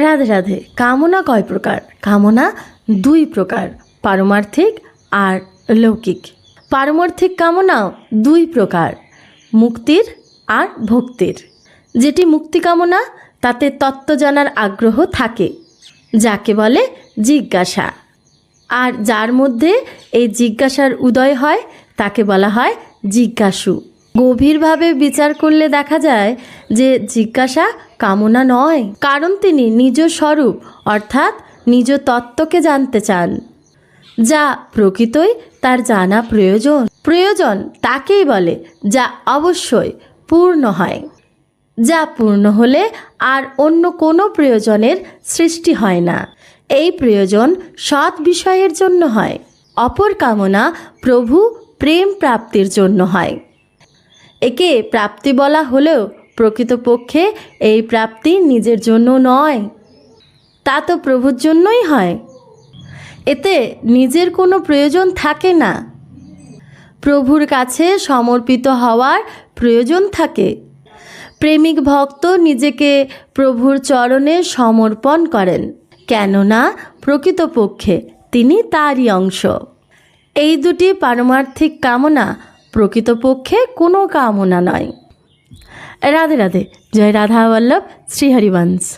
রাধে রাধে, কামনা কয় প্রকার? কামনা দুই প্রকার, পারমার্থিক আর লৌকিক। পারমার্থিক কামনা দুই প্রকার, মুক্তির আর ভক্তির। যেটি মুক্তি কামনা, তাতে তত্ত্ব জানার আগ্রহ থাকে, যাকে বলে জিজ্ঞাসা। আর যার মধ্যে এই জিজ্ঞাসার উদয় হয়, তাকে বলা হয় জিজ্ঞাসু। গভীরভাবে বিচার করলে দেখা যায় যে জিজ্ঞাসা কামনা নয়, কারণ তিনি নিজ স্বরূপ, অর্থাৎ নিজ তত্ত্বকে জানতে চান, যা প্রকৃতই তার জানা প্রয়োজন। প্রয়োজন তাকেই বলে যা অবশ্যই পূর্ণ হয়, যা পূর্ণ হলে আর অন্য কোনো প্রয়োজনের সৃষ্টি হয় না। এই প্রয়োজন সৎ বিষয়ের জন্য হয়, অপর কামনা প্রভু প্রেম প্রাপ্তির জন্য হয়। একে প্রাপ্তি বলা হলেও প্রকৃতপক্ষে এই প্রাপ্তি নিজের জন্য নয়। তা তো প্রভুর জন্যই হয়। এতে নিজের কোনো প্রয়োজন থাকে না। প্রভুর কাছে সমর্পিত হওয়ার প্রয়োজন থাকে। প্রেমিক ভক্ত নিজেকে প্রভুর চরণে সমর্পণ করেন, কেননা প্রকৃতপক্ষে তিনি তারই অংশ। এই দুটি পারমার্থিক কামনা প্রকৃতপক্ষে কোনো কামনা নয়। রাধে রাধে জয় রাধা বল্লভ শ্রীহরিবংশ।